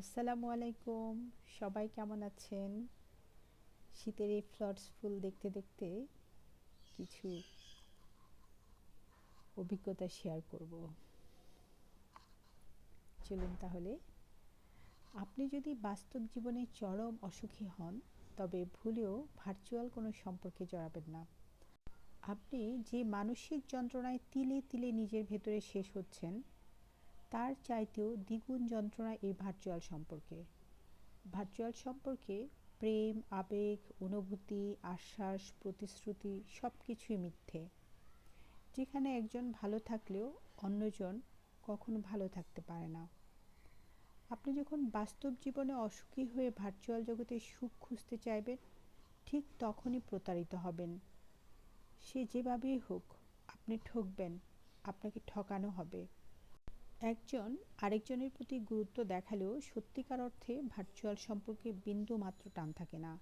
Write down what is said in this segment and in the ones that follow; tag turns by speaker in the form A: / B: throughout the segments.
A: আসসালামু আলাইকুম। সবাই কেমন আছেন? শীতের এই ফ্লটস ফুল দেখতে দেখতে কিছু অভিজ্ঞতা শেয়ার করব। চলুন তাহলে। আপনি যদি বাস্তব জীবনে চরম অসুখী হন, তবে ভুলেও ভার্চুয়াল কোনো সম্পর্কে জড়াবেন না। আপনি যে মানসিক যন্ত্রণায় তিলে তিলে নিজের ভেতরে শেষ হচ্ছেন তার চাইতেও দ্বিগুণ যন্ত্রণা এই ভার্চুয়াল সম্পর্কে। ভার্চুয়াল সম্পর্কে প্রেম, আবেগ, অনুভূতি, আশ্বাস, প্রতিশ্রুতি সব কিছুই মিথ্যে। যেখানে একজন ভালো থাকলেও অন্যজন কখনো ভালো থাকতে পারে না। আপনি যখন বাস্তব জীবনে অসুখী হয়ে ভার্চুয়াল জগতে সুখ খুঁজতে চাইবেন, ঠিক তখনই প্রতারিত হবেন। সে যেভাবেই হোক, আপনি ঠকবেন, আপনাকে ঠকানো হবে। একজন আরেকজনের প্রতি গুরুত্ব দেখালেও সত্যিকার অর্থে ভার্চুয়াল সম্পর্কে বিন্দু মাত্র টান থাকে না।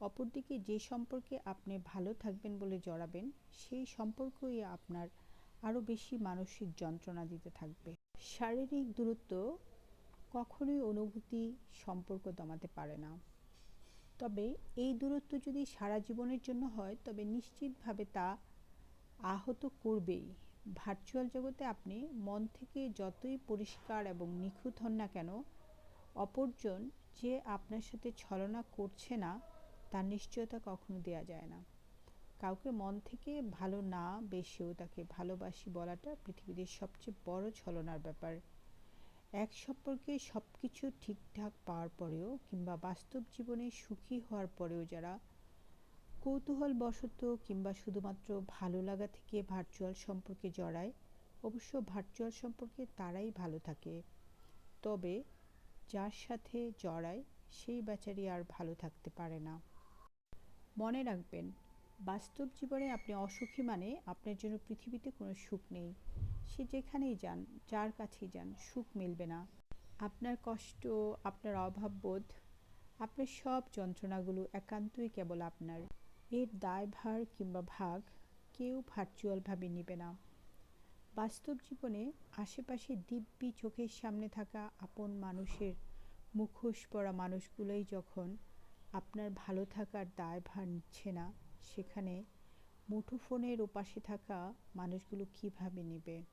A: অপরদিকে যে সম্পর্কে আপনি ভালো থাকবেন বলে জড়াবেন, সেই সম্পর্কই আপনার আরও বেশি মানসিক যন্ত্রণা দিতে থাকবে। শারীরিক দূরত্ব কখনোই অনুভূতি, সম্পর্ক দমাতে পারে না। তবে এই দূরত্ব যদি সারা জীবনের জন্য হয়, তবে নিশ্চিতভাবে তা আহত করবেই। ভার্চুয়াল জগতে আপনি মন থেকে যতই পরিষ্কার এবং নিখুঁত হন না কেন, অপরজন যে আপনার সাথে ছলনা করছে না, তার নিশ্চয়তা কখনো দেওয়া যায় না। কাউকে মন থেকে ভালো না বেশেও তাকে ভালোবাসি বলাটা পৃথিবীতে সবচেয়ে বড় ছলনার ব্যাপার। এক সম্পর্কে সব কিছু ঠিকঠাক পাওয়ার পরেও কিংবা বাস্তব জীবনে সুখী হওয়ার পরেও যারা কৌতূহল বশত কিংবা শুধুমাত্র ভালো লাগা থেকে ভার্চুয়াল সম্পর্কে জড়ায়, অবশ্য ভার্চুয়াল সম্পর্কে তারাই ভালো থাকে। তবে যার সাথে জড়ায়, সেই বেচারি আর ভালো থাকতে পারে না। মনে রাখবেন, বাস্তব জীবনে আপনি অসুখী মানে আপনার জন্য পৃথিবীতে কোনো সুখ নেই। সে যেখানেই যান, যার কাছেই যান, সুখ মিলবে না। আপনার কষ্ট, আপনার অভাববোধ, আপনার সব যন্ত্রণাগুলো একান্তই কেবল আপনার। এর দায়ভার কিংবা ভাগ কেউ ভার্চুয়ালভাবে নেবে না। বাস্তব জীবনে আশেপাশে দিব্যি চোখের সামনে থাকা আপন মানুষের মুখোশ পড়া মানুষগুলোই যখন আপনার ভালো থাকার দায়ভার নিচ্ছে না, সেখানে মুঠোফোনের ওপাশে থাকা মানুষগুলো কীভাবে নেবে?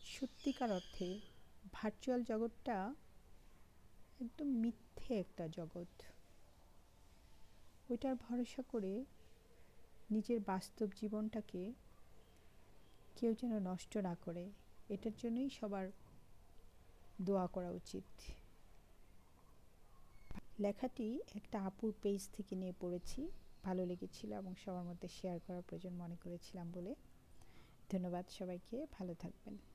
A: সত্যিকার অর্থে ভার্চুয়াল জগৎটা একদম মিথ্যে একটা জগৎ। ওইটার ভরসা করে নিজের বাস্তব জীবনটাকে কেউ যেন নষ্ট না করে। এটার জন্যই সবার দোয়া করা উচিত। লেখাটি একটা আপুর পেজ থেকে নিয়ে পড়েছি। ভালো লেগেছিল এবং সবার মধ্যে শেয়ার করার প্রয়োজন মনে করেছিলাম বলে। ধন্যবাদ সবাইকে। ভালো থাকবেন।